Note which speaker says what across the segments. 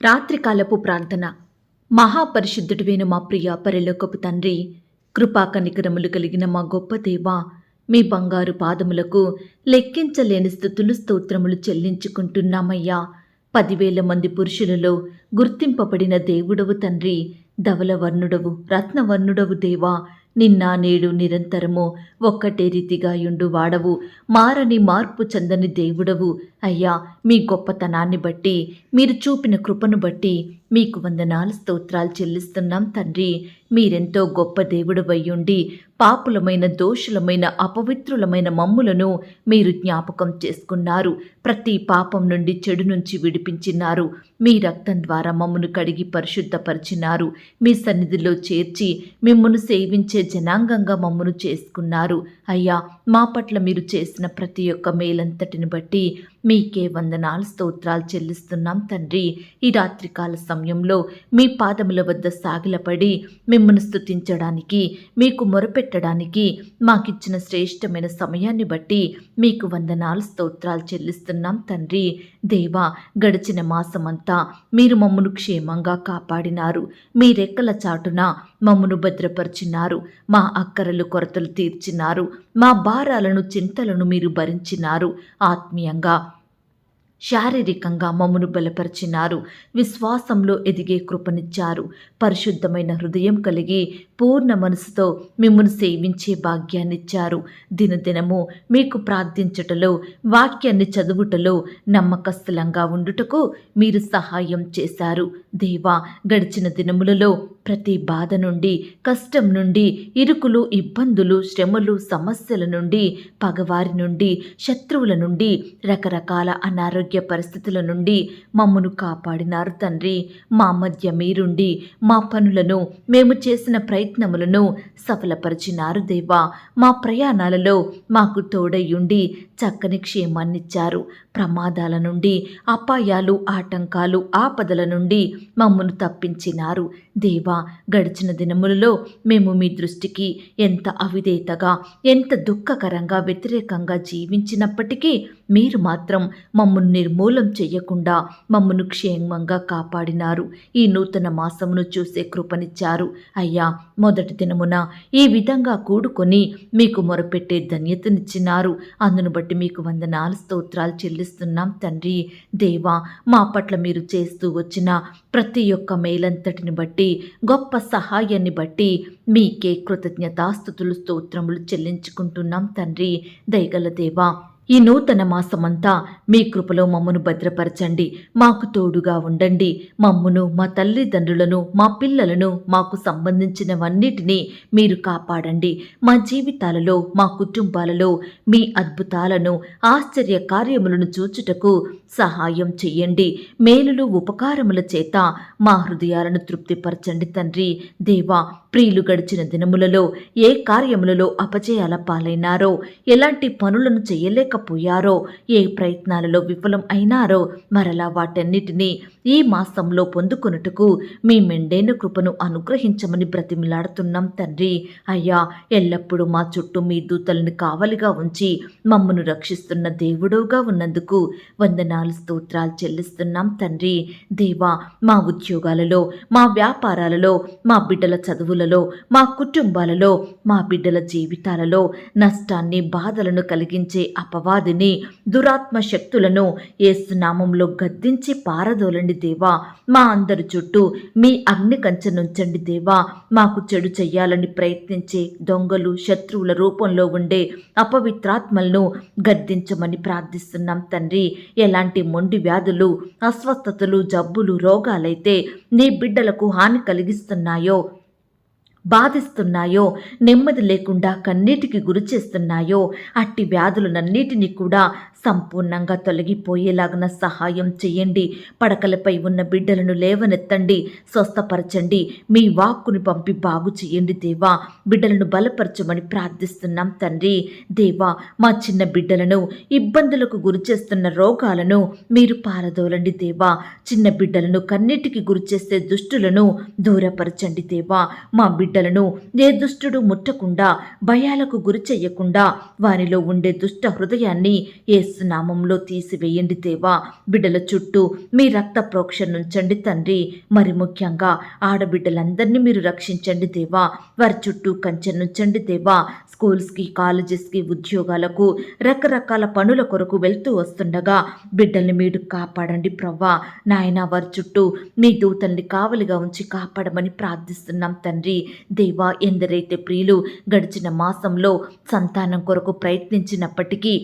Speaker 1: రాత్రికాలపు ప్రార్థన. మహాపరిశుద్ధుడివైన మా ప్రియ పరిలోకపు తండ్రి కృపా కనికరములు కలిగిన మా గొప్ప దేవ మీ బంగారు పాదములకు లెక్కించలేని స్థుతులు స్తోత్రములు చెల్లించుకుంటున్నామయ్యా. పదివేల మంది పురుషులలో గుర్తింపబడిన దేవుడవు తండ్రి ధవలవర్ణుడవు రత్నవర్ణుడవు దేవా నిన్న నేడు నిరంతరము ఒక్కటే రీతిగా యుండు వాడవు మారని మార్పు చెందని దేవుడవు అయ్యా మీ గొప్పతనాన్ని బట్టి మీరు చూపిన కృపను బట్టి మీకు వందనాలు స్తోత్రాలు చెల్లిస్తున్నాం తండ్రి. మీరెంతో గొప్ప దేవుడు వయ్యుండి పాపులమైన దోషులమైన అపవిత్రులమైన మమ్ములను మీరు జ్ఞాపకం చేసుకున్నారు. ప్రతి పాపం నుండి చెడు నుంచి విడిపించినారు. మీ రక్తం ద్వారా మమ్మను కడిగి పరిశుద్ధపరిచినారు. మీ సన్నిధిలో చేర్చి మిమ్మను సేవించే జనాంగంగా మమ్మను చేసుకున్నారు. అయ్యా మా పట్ల మీరు చేసిన ప్రతి ఒక్క మేలంతటిని బట్టి మీకే వందనాలు స్తోత్రాలు చెల్లిస్తున్నాం తండ్రి. ఈ రాత్రికాల సమయంలో మీ పాదముల వద్ద సాగిలపడి మిమ్మల్ని స్తుతించడానికి మీకు మొరపెట్టడానికి మాకిచ్చిన శ్రేష్టమైన సమయాన్ని బట్టి మీకు వందనాలు స్తోత్రాలు చెల్లిస్తున్నాం తండ్రి. దేవా గడిచిన మాసమంతా మీరు మమ్మను క్షేమంగా కాపాడినారు. మీ రెక్కల చాటున మమ్మను భద్రపరిచినారు. మా అక్కరలు కొరతలు తీర్చినారు. మా భారాలను చింతలను మీరు భరించినారు. ఆత్మీయంగా శారీరకంగా మమ్మను బలపరిచినారు. విశ్వాసంలో ఎదిగే కృపనిచ్చారు. పరిశుద్ధమైన హృదయం కలిగి పూర్ణ మనసుతో మిమ్మల్ని సేవించే భాగ్యాన్నిచ్చారు. దినదినము మీకు ప్రార్థించుటలో వాక్యాన్ని చదువుటలో నమ్మకస్థలంగా ఉండుటకు మీరు సహాయం చేశారు. దేవా గడిచిన దినములలో ప్రతి బాధ నుండి కష్టం నుండి ఇరుకులు ఇబ్బందులు శ్రమలు సమస్యల నుండి పగవారి నుండి శత్రువుల నుండి రకరకాల అనారోగ్య పరిస్థితుల నుండి మమ్మను కాపాడినారు తండ్రి. మా మధ్య మీరుండి మా పనులను మేము చేసిన ప్రయత్నములను సఫలపరిచినారు దేవా. మా ప్రయాణాలలో మాకు తోడయ్యుండి చక్కని క్షేమాన్నిచ్చారు. ప్రమాదాల నుండి అపాయాలు ఆటంకాలు ఆపదల నుండి మమ్మను తప్పించినారు. దేవా గడిచిన దినములలో మేము మీ దృష్టికి ఎంత అవిధేతగా ఎంత దుఃఖకరంగా వ్యతిరేకంగా జీవించినప్పటికీ మీరు మాత్రం మమ్మను నిర్మూలం చేయకుండా మమ్మను క్షేమంగా కాపాడినారు. ఈ నూతన మాసమును చూసే కృపనిచ్చారు. అయ్యా మొదటి దినమున ఈ విధంగా కూడుకొని మీకు మొరపెట్టే ధన్యతనిచ్చినారు. అందును బట్టి మీకు వందనాలు స్తోత్రాలు ప్రార్థిస్తున్నాం తండ్రి దేవా మా పట్ల మీరు చేస్తూ వచ్చిన ప్రతి ఒక్క మేలంతటిని బట్టి గొప్ప సహాయాన్ని బట్టి మీకే కృతజ్ఞతాస్థుతులు స్తోత్రములు చెల్లించుకుంటున్నాం తండ్రి దయగల దేవా. ఈ నూతన మాసమంతా మీ కృపలో మమ్మను భద్రపరచండి. మాకు తోడుగా ఉండండి. మమ్మను మా తల్లిదండ్రులను మా పిల్లలను మాకు సంబంధించినవన్నిటినీ మీరు కాపాడండి. మా జీవితాలలో మా కుటుంబాలలో మీ అద్భుతాలను ఆశ్చర్య కార్యములను చూచుటకు సహాయం చెయ్యండి. మేలులు ఉపకారముల చేత మా హృదయాలను తృప్తిపరచండి తండ్రి. దేవా ప్రియులు గడిచిన దినములలో ఏ కార్యములలో అపజయాల పాలైనారో ఎలాంటి పనులను చేయలేకపోయారో ఏ ప్రయత్నాలలో విఫలం అయినారో మరలా వాటన్నిటినీ ఈ మాసంలో పొందుకొనుటకు మీ మెండైన కృపను అనుగ్రహించమని బ్రతిమిలాడుతున్నాం తండ్రి. అయ్యా ఎల్లప్పుడూ మా చుట్టూ మీ దూతలను కావలిగా ఉంచి మమ్మను రక్షిస్తున్న దేవుడుగా ఉన్నందుకు వందనాలు స్తోత్రాలు చెల్లిస్తున్నాం తండ్రి. దేవా మా ఉద్యోగాలలో మా వ్యాపారాలలో మా బిడ్డల చదువులలో మా కుటుంబాలలో మా బిడ్డల జీవితాలలో నష్టాన్ని బాధలను కలిగించే అవాదిని దురాత్మ శక్తులను ఏసునామంలో గద్దించి పారదోలండి దేవా. మా అందరి చుట్టూ మీ అగ్ని కంచెనుంచండి దేవా. మాకు చెడు చెయ్యాలని ప్రయత్నించే దొంగలు శత్రువుల రూపంలో ఉండే అపవిత్రాత్మలను గద్దించమని ప్రార్థిస్తున్నాం తండ్రి. ఎలాంటి మొండి వ్యాధులు అస్వస్థతలు జబ్బులు రోగాలైతే నీ బిడ్డలకు హాని కలిగిస్తున్నాయో బాధిస్తున్నాయో నెమ్మది లేకుండా కన్నీటికి గురి చేస్తున్నాయో అట్టి వ్యాధులనన్నిటినీ కూడా సంపూర్ణంగా తొలగిపోయేలాగిన సహాయం చేయండి. పడకలపై ఉన్న బిడ్డలను లేవనెత్తండి. స్వస్థపరచండి. మీ వాక్కుని పంపి బాగు చేయండి దేవా. బిడ్డలను బలపరచమని ప్రార్థిస్తున్నాం తండ్రి. దేవా మా చిన్న బిడ్డలను ఇబ్బందులకు గురిచేస్తున్న రోగాలను మీరు పారదోలండి దేవా. చిన్న బిడ్డలను కన్నిటికి గురిచేసే దుష్టులను దూరపరచండి దేవా. మా బిడ్డలను ఏ దుష్టుడు ముట్టకుండా భయాలకు గురి చెయ్యకుండా వారిలో ఉండే దుష్ట హృదయాన్ని ఏ యేసు నామంలో తీసివేయండి దేవా. బిడ్డల చుట్టూ మీ రక్త ప్రోక్ష నుంచండి తండ్రి. మరి ముఖ్యంగా ఆడబిడ్డలందరినీ మీరు రక్షించండి దేవా. వారి చుట్టూ కంచె నుంచండి దేవా. స్కూల్స్కి కాలేజెస్కి ఉద్యోగాలకు రకరకాల పనుల కొరకు వెళ్తూ వస్తుండగా బిడ్డల్ని మీరు కాపాడండి ప్రవ్వా. నాయన వారి చుట్టూ మీ దూతల్ని కావలిగా ఉంచి కాపాడమని ప్రార్థిస్తున్నాం తండ్రి. దేవా ఎందరైతే ప్రియులు గడిచిన మాసంలో సంతానం కొరకు ప్రయత్నించినప్పటికీ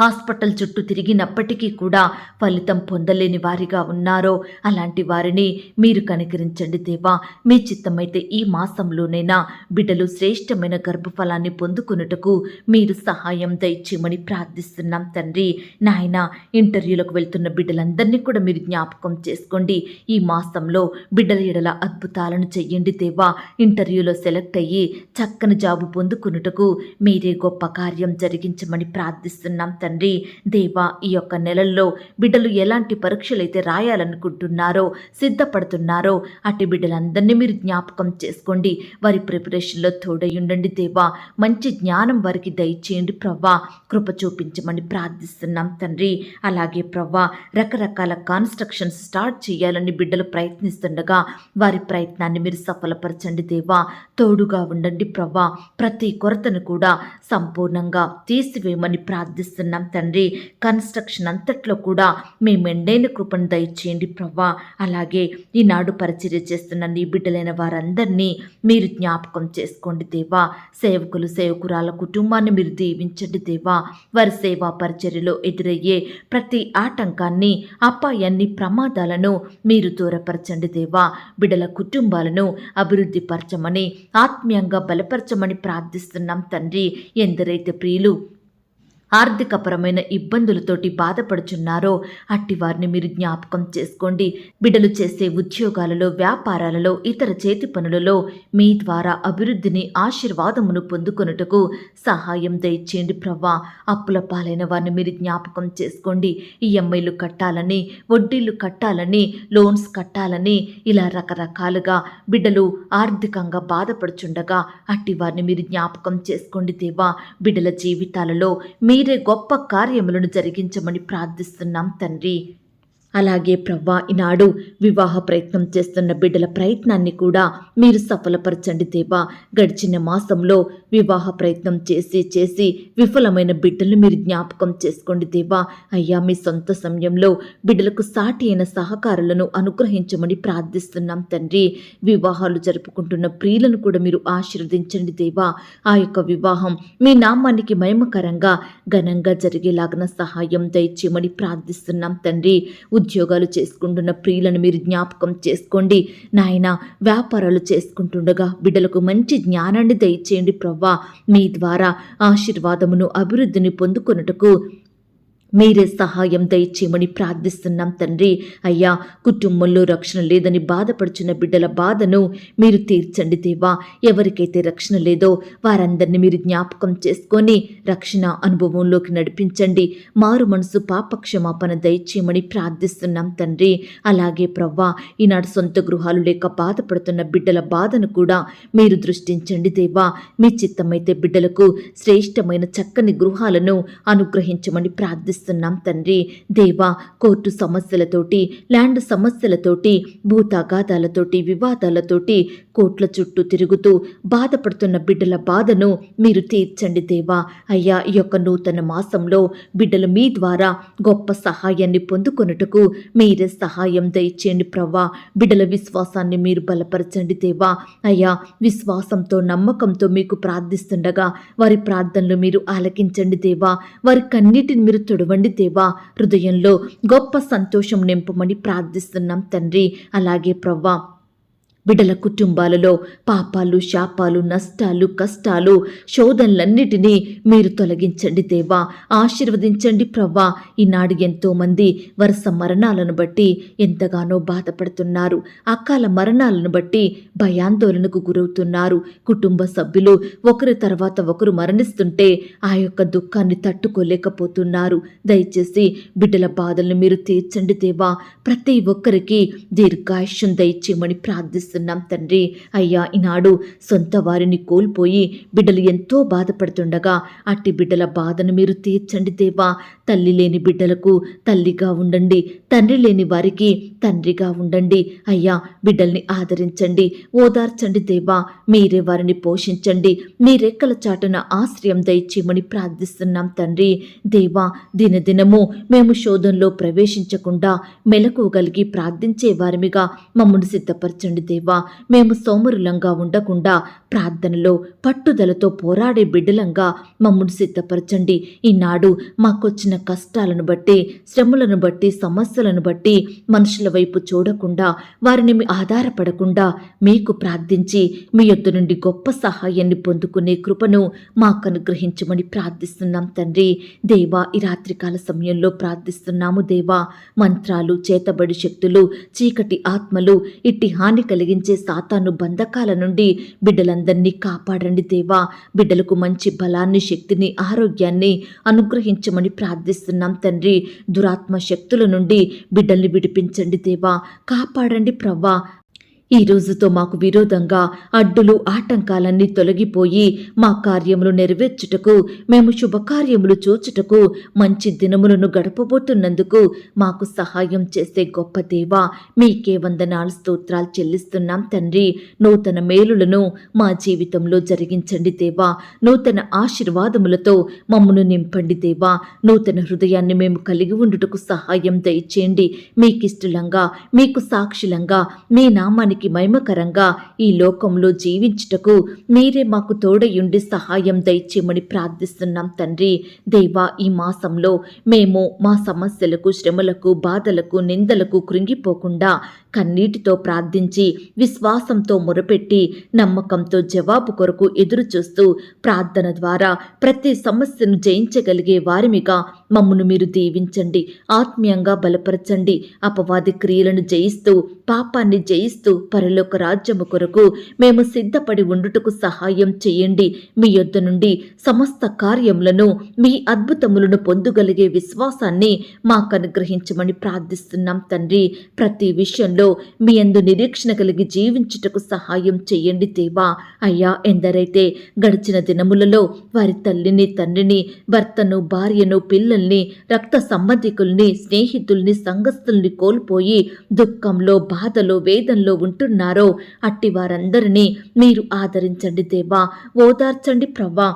Speaker 1: హాస్పిటల్ చుట్టూ తిరిగినప్పటికీ కూడా ఫలితం పొందలేని వారిగా ఉన్నారో అలాంటి వారిని మీరు కనికరించండి దేవా. మీ చిత్తమైతే ఈ మాసంలోనైనా బిడ్డలు శ్రేష్టమైన గర్భఫలాన్ని పొందుకున్నటకు మీరు సహాయం దయచేయమని ప్రార్థిస్తున్నాం తండ్రి. నాయన ఇంటర్వ్యూలకు వెళ్తున్న బిడ్డలందరినీ కూడా మీరు జ్ఞాపకం చేసుకోండి. ఈ మాసంలో బిడ్డల ఎడల అద్భుతాలను చెయ్యండి దేవా. ఇంటర్వ్యూలో సెలెక్ట్ అయ్యి చక్కని జాబు పొందుకున్నటకు మీరే గొప్ప కార్యం జరిగించమని ప్రార్థిస్తున్నాం తండ్రి. తండ్రి. దేవా ఈ యొక్క నెలల్లో బిడ్డలు ఎలాంటి పరీక్షలైతే రాయాలనుకుంటున్నారో సిద్ధపడుతున్నారో అటు బిడ్డలందరినీ మీరు జ్ఞాపకం చేసుకోండి. వారి ప్రిపరేషన్లో తోడై ఉండండి దేవా. మంచి జ్ఞానం వారికి దయచేయండి ప్రవ్వా. కృప చూపించమని ప్రార్థిస్తున్నాం తండ్రి. అలాగే ప్రవ్వా రకరకాల కాన్స్ట్రక్షన్స్ స్టార్ట్ చేయాలని బిడ్డలు ప్రయత్నిస్తుండగా వారి ప్రయత్నాన్ని మీరు సఫలపరచండి దేవా. తోడుగా ఉండండి ప్రవ్వా. ప్రతి కొరతను కూడా సంపూర్ణంగా తీసివేయమని ప్రార్థిస్తున్నాం తండ్రి. కన్స్ట్రక్షన్ అంతట్లో కూడా మీ మెండైన కృపను దయచేయండి ప్రవ్వా అలాగే ఈనాడు పరిచర్య చేస్తున్న నీ బిడ్డలైన వారందరినీ మీరు జ్ఞాపకం చేసుకోండి దేవా. సేవకులు సేవకురాల కుటుంబాన్ని మీరు దీవించండి దేవా. వారి సేవా పరిచర్యలో ఎదురయ్యే ప్రతి ఆటంకాన్ని అపాయాన్ని ప్రమాదాలను మీరు దూరపరచండి దేవా. బిడ్డల కుటుంబాలను అభివృద్ధి పరచమని ఆత్మీయంగా బలపరచమని ప్రార్థిస్తున్నాం తండ్రి. ఎందరైతే ప్రియులు ఆర్థికపరమైన ఇబ్బందులతోటి బాధపడుచున్నారో అట్టి వారిని మీరు జ్ఞాపకం చేసుకోండి. బిడ్డలు చేసే ఉద్యోగాలలో వ్యాపారాలలో ఇతర చేతి పనులలో మీ ద్వారా అభివృద్ధిని ఆశీర్వాదమును పొందుకొనుటకు సహాయం దయచేయండి ప్రవ్వా. అప్పుల పాలైన వారిని మీరు జ్ఞాపకం చేసుకోండి. ఈఎంఐలు కట్టాలని వడ్డీలు కట్టాలని లోన్స్ కట్టాలని ఇలా రకరకాలుగా బిడ్డలు ఆర్థికంగా బాధపడుచుండగా అట్టి వారిని మీరు జ్ఞాపకం చేసుకోండి దేవా. బిడ్డల జీవితాలలో మీరు గొప్ప కార్యములను జరిగించమని ప్రార్థిస్తున్నాం తండ్రి. అలాగే ప్రవ్వా ఈనాడు వివాహ ప్రయత్నం చేస్తున్న బిడ్డల ప్రయత్నాన్ని కూడా మీరు సఫలపరచండి దేవా. గడిచిన మాసంలో వివాహ ప్రయత్నం చేసి చేసి విఫలమైన బిడ్డలు మీరు జ్ఞాపకం చేసుకోండి దేవా. అయ్యా మీ సొంత సమయంలో బిడ్డలకు సాటి అయిన సహకారులను అనుగ్రహించమని ప్రార్థిస్తున్నాం తండ్రి. వివాహాలు జరుపుకుంటున్న ప్రియులను కూడా మీరు ఆశీర్వదించండి దేవా. ఆ యొక్క వివాహం మీ నామానికి మహిమకరంగా ఘనంగా జరిగేలాగిన సహాయం దయచేయమని ప్రార్థిస్తున్నాం తండ్రి. ఉద్యోగాలు చేసుకుంటున్న ప్రియులను మీరు జ్ఞాపకం చేసుకోండి. నాయన వ్యాపారాలు చేసుకుంటుండగా బిడ్డలకు మంచి జ్ఞానాన్ని దయచేయండి ప్రభువా మీ ద్వారా ఆశీర్వాదమును అభివృద్ధిని పొందుకొనుటకు మీరే సహాయం దయచేయమని ప్రార్థిస్తున్నాం తండ్రి. అయ్యా కుటుంబంలో రక్షణ లేదని బాధపడుచున్న బిడ్డల బాధను మీరు తీర్చండి దేవా. ఎవరికైతే రక్షణ లేదో వారందరినీ మీరు జ్ఞాపకం చేసుకొని రక్షణ అనుభవంలోకి నడిపించండి. మారు మనసు పాపక్షమాపణ దయచేయమని ప్రార్థిస్తున్నాం తండ్రి. అలాగే ప్రవ్వా ఈనాడు సొంత గృహాలు లేక బాధపడుతున్న బిడ్డల బాధను కూడా మీరు దృష్టించండి దేవా. మీ చిత్తమైతే బిడ్డలకు శ్రేష్టమైన చక్కని గృహాలను అనుగ్రహించమని ప్రార్థి ప్రార్థిస్తున్నాం తండ్రి. దేవా కోర్టు సమస్యలతోటి ల్యాండ్ సమస్యలతోటి భూతాఘాతాలతోటి వివాదాలతోటి కోట్ల చుట్టూ తిరుగుతూ బాధపడుతున్న బిడ్డల బాధను మీరు తీర్చండి దేవా. అయ్యా ఈ యొక్క నూతన మాసంలో బిడ్డలు మీ ద్వారా గొప్ప సహాయాన్ని పొందుకొనుటకు మీరే సహాయం దయచేయండి ప్రవ్వా. బిడ్డల విశ్వాసాన్ని మీరు బలపరచండి దేవా. అయ్యా విశ్వాసంతో నమ్మకంతో మీకు ప్రార్థిస్తుండగా వారి ప్రార్థనలు మీరు ఆలకించండి దేవా. వారి కన్నిటిని మీరు తొడవండి దేవా. హృదయంలో గొప్ప సంతోషం నింపమని ప్రార్థిస్తున్నాం తండ్రి. అలాగే ప్రవ్వా బిడ్డల కుటుంబాలలో పాపాలు శాపాలు నష్టాలు కష్టాలు శోధనలన్నిటినీ మీరు తొలగించండి దేవా. ఆశీర్వదించండి ప్రవ్వా. ఈనాడు ఎంతోమంది వరుస మరణాలను బట్టి ఎంతగానో బాధపడుతున్నారు. అకాల మరణాలను బట్టి భయాందోళనకు గురవుతున్నారు. కుటుంబ సభ్యులు ఒకరి తర్వాత ఒకరు మరణిస్తుంటే ఆ యొక్క దుఃఖాన్ని తట్టుకోలేకపోతున్నారు. దయచేసి బిడ్డల బాధలను మీరు తీర్చండి దేవా. ప్రతి ఒక్కరికి దీర్ఘాయుష్యం దయచేయమని ప్రార్థిస్తున్నారు చేస్తున్నాం తండ్రి. అయ్యా ఈనాడు సొంత వారిని కోల్పోయి బిడ్డలు ఎంతో బాధపడుతుండగా అట్టి బిడ్డల బాధను మీరు తీర్చండి దేవా. తల్లి లేని బిడ్డలకు తల్లిగా ఉండండి. తండ్రి లేని వారికి తండ్రిగా ఉండండి. అయ్యా బిడ్డల్ని ఆదరించండి. ఓదార్చండి దేవా మీరే వారిని పోషించండి. మీ రెక్కల చాటున ఆశ్రయం దయచేయమని ప్రార్థిస్తున్నాం తండ్రి. దేవా దినదినము మేము శోధంలో ప్రవేశించకుండా మెలకువగలిగి ప్రార్థించే వారిమిగా మమ్మల్ని సిద్ధపరచండి దేవా. మేము సోమరులంగా ఉండకుండా ప్రార్థనలో పట్టుదలతో పోరాడే బిడ్డలంగా మమ్మల్ని సిద్ధపరచండి. ఈనాడు మాకొచ్చిన కష్టాలను బట్టి శ్రమలను బట్టి సమస్యలను బట్టి మనుషుల వైపు చూడకుండా వారిని మీ ఆధారపడకుండా మీకు ప్రార్థించి మీ యొద్ద నుండి గొప్ప సహాయాన్ని పొందుకునే కృపను మాకు అనుగ్రహించమని ప్రార్థిస్తున్నాం తండ్రి. దేవా ఈ రాత్రికాల సమయంలో ప్రార్థిస్తున్నాము దేవా. మంత్రాలు చేతబడి శక్తులు చీకటి ఆత్మలు ఇట్టి హాని కలిగించే సాతాను బంధకాల నుండి బిడ్డలందరినీ కాపాడండి దేవా. బిడ్డలకు మంచి బలాన్ని శక్తిని ఆరోగ్యాన్ని అనుగ్రహించమని ప్రార్థిస్తున్నాం తండ్రి. దురాత్మ శక్తుల నుండి బిడ్డల్ని విడిపించండి దేవా. కాపాడండి ప్రవ్వా. ఈ రోజుతో మాకు విరోధంగా అడ్డులు ఆటంకాలన్నీ తొలగిపోయి మా కార్యములు నెరవేర్చుటకు మేము శుభకార్యములు చూచుటకు మంచి దినములను గడపబోతున్నందుకు మాకు సహాయం చేసే గొప్ప దేవ మీకే వందనాలు స్తోత్రాలు చెల్లిస్తున్నాం తండ్రి. నూతన మేలులను మా జీవితంలో జరిగించండి దేవా. నూతన ఆశీర్వాదములతో మమ్మను నింపండి దేవా. నూతన హృదయాన్ని మేము కలిగి ఉండుటకు సహాయం దయచేయండి. మీకిష్టలంగా మీకు సాక్షిలంగా మీ నామానికి మహిమకరంగా ఈ లోకంలో జీవించుటకు మీరే మాకు తోడయుండి సహాయం దయచేయమని ప్రార్థిస్తున్నాం తండ్రి. దేవా ఈ మాసంలో మేము మా సమస్యలకు శ్రమలకు బాధలకు నిందలకు కృంగిపోకుండా కన్నీటితో ప్రార్థించి విశ్వాసంతో మొరపెట్టి నమ్మకంతో జవాబు కొరకు ఎదురు చూస్తూ ప్రార్థన ద్వారా ప్రతి సమస్యను జయించగలిగే వారిమిగా మమ్మను మీరు దీవించండి ఆత్మీయంగా బలపరచండి అపవాది క్రియలను జయిస్తూ పాపాన్ని జయిస్తూ పరలోక రాజ్యము కొరకు మేము సిద్ధపడి ఉండుటకు సహాయం చేయండి. మీ యొద్ద నుండి సమస్త కార్యములను మీ అద్భుతములను పొందుగలిగే విశ్వాసాన్ని మాకు అనుగ్రహించమని ప్రార్థిస్తున్నాం తండ్రి. ప్రతి విషయంలో మీ అందు నిరీక్షణ కలిగి జీవించుటకు సహాయం చేయండి దేవా. అయ్యా ఎందరైతే గడిచిన దినములలో వారి తల్లిని తండ్రిని భర్తను భార్యను పిల్లల్ని రక్త సంబంధికుల్ని స్నేహితుల్ని సంఘస్థుల్ని కోల్పోయి దుఃఖంలో బాధలో వేదంలో ఉంటున్నారో అట్టి వారందరినీ మీరు ఆదరించండి దేవా ఓదార్చండి ప్రవ్వా.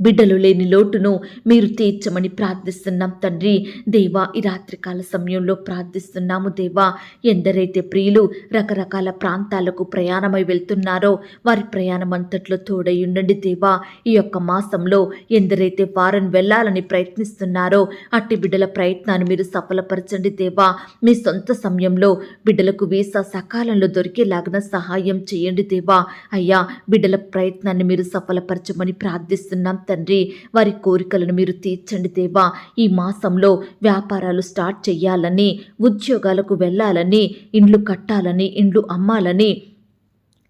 Speaker 1: బిడ్డలు లేని లోటును మీరు తీర్చమని ప్రార్థిస్తున్నాం తండ్రి. దేవా ఈ రాత్రికాల సమయంలో ప్రార్థిస్తున్నాము దేవా. ఎందరైతే ప్రియులు రకరకాల ప్రాంతాలకు ప్రయాణమై వెళ్తున్నారో వారి ప్రయాణం అంతట్లో తోడై ఉండండి దేవా. ఈ యొక్క మాసంలో ఎందరైతే వారం వెళ్ళాలని ప్రయత్నిస్తున్నారో అట్టి బిడ్డల ప్రయత్నాన్ని మీరు సఫలపరచండి దేవా. మీ సొంత సమయంలో బిడ్డలకు వీసా సకాలంలో దొరికేలాగిన సహాయం చేయండి దేవా. అయ్యా బిడ్డల ప్రయత్నాన్ని మీరు సఫలపరచమని ప్రార్థిస్తున్నాం తండ్రి వారి కోరికలను మీరు తీర్చండి దేవా. ఈ మాసంలో వ్యాపారాలు స్టార్ట్ చేయాలని ఉద్యోగాలకు వెళ్ళాలని ఇండ్లు కట్టాలని ఇండ్లు అమ్మాలని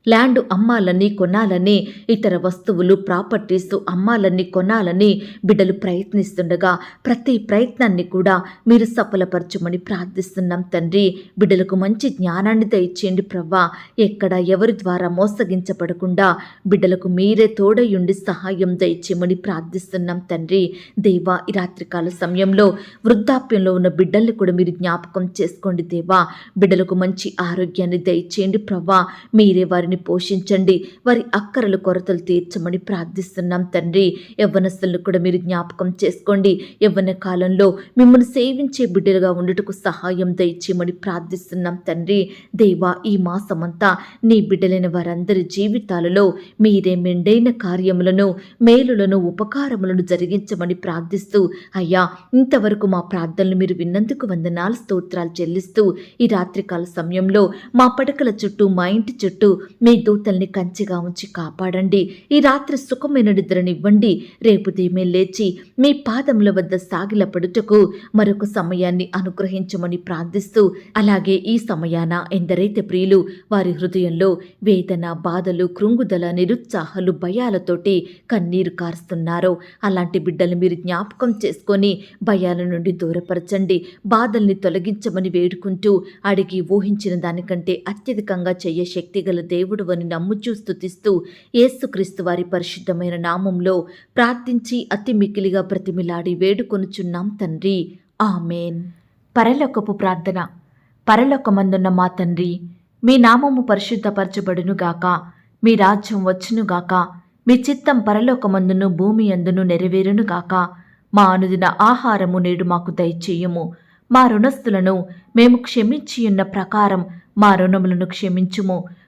Speaker 1: ల్యాండ్ అమ్మాలని కొనాలని ఇతర వస్తువులు ప్రాపర్టీస్ అమ్మాలని కొనాలని బిడ్డలు ప్రయత్నిస్తుండగా ప్రతి ప్రయత్నాన్ని కూడా మీరు సఫలపరచమని ప్రార్థిస్తున్నాం తండ్రి. బిడ్డలకు మంచి జ్ఞానాన్ని దయచేయండి ప్రవ్వా. ఎక్కడ ఎవరి ద్వారా మోసగించబడకుండా బిడ్డలకు మీరే తోడయుండి సహాయం దయచేయమని ప్రార్థిస్తున్నాం తండ్రి. దేవా ఈ రాత్రికాల సమయంలో వృద్ధాప్యంలో ఉన్న బిడ్డల్ని కూడా మీరు జ్ఞాపకం చేసుకోండి దేవా. బిడ్డలకు మంచి ఆరోగ్యాన్ని దయచేయండి ప్రవ్వా. మీరే వారిని పోషించండి. వారి అక్కరలు కొరతలు తీర్చమని ప్రార్థిస్తున్నాం తండ్రి. యవ్వనస్తులను కూడా మీరు జ్ఞాపకం చేసుకోండి. యవ్వన కాలంలో మిమ్మల్ని సేవించే బిడ్డలుగా ఉండటకు సహాయం దయచేయమని ప్రార్థిస్తున్నాం తండ్రి. దేవా ఈ మాసమంతా నీ బిడ్డలైన వారందరి జీవితాలలో మీరే మెండైన కార్యములను మేలులను ఉపకారములను జరిగించమని ప్రార్థిస్తూ అయ్యా ఇంతవరకు మా ప్రార్థనలు మీరు విన్నందుకు వందనాలు స్తోత్రాలు చెల్లిస్తూ ఈ రాత్రికాల సమయంలో మా పడకల చుట్టూ మా ఇంటి చుట్టూ మీ దూతల్ని కంచిగా ఉంచి కాపాడండి. ఈ రాత్రి సుఖమైన నిద్రనివ్వండి. రేపు దీమే లేచి మీ పాదముల వద్ద సాగిలపడుటకు మరొక సమయాన్ని అనుగ్రహించమని ప్రార్థిస్తూ అలాగే ఈ సమయాన ఎందరైతే ప్రియులు వారి హృదయంలో వేదన బాధలు కృంగుదల నిరుత్సాహాలు భయాలతోటి కన్నీరు కారుస్తున్నారో అలాంటి బిడ్డలు మీరు జ్ఞాపకం చేసుకొని భయాల నుండి దూరపరచండి. బాధల్ని తొలగించమని వేడుకుంటూ అడిగి ఊహించిన దానికంటే అత్యధికంగా చేయ శక్తి గల దేవుడు అని నమ్ముచూ స్థుతిస్తూ యేసుక్రీస్తు వారి పరిశుద్ధమైన నామంలో ప్రార్థించి అతి మిక్కిలిగా ప్రతిమిలాడి వేడుకొనుచున్నాం తండ్రి. ఆమెన్. పరలోకపు ప్రార్థన. పరలోకమందున్న మా తండ్రి మీ నామము పరిశుద్ధపరచబడునుగాక మీ రాజ్యం వచ్చునుగాక మీ చిత్తం పరలోకమందును భూమి అందును నెరవేరునుగాక మా అనుదిన ఆహారము నేడు మాకు దయచేయము. మా రుణస్థులను మేము క్షమించియున్న ప్రకారం మా రుణములను క్షమించుము.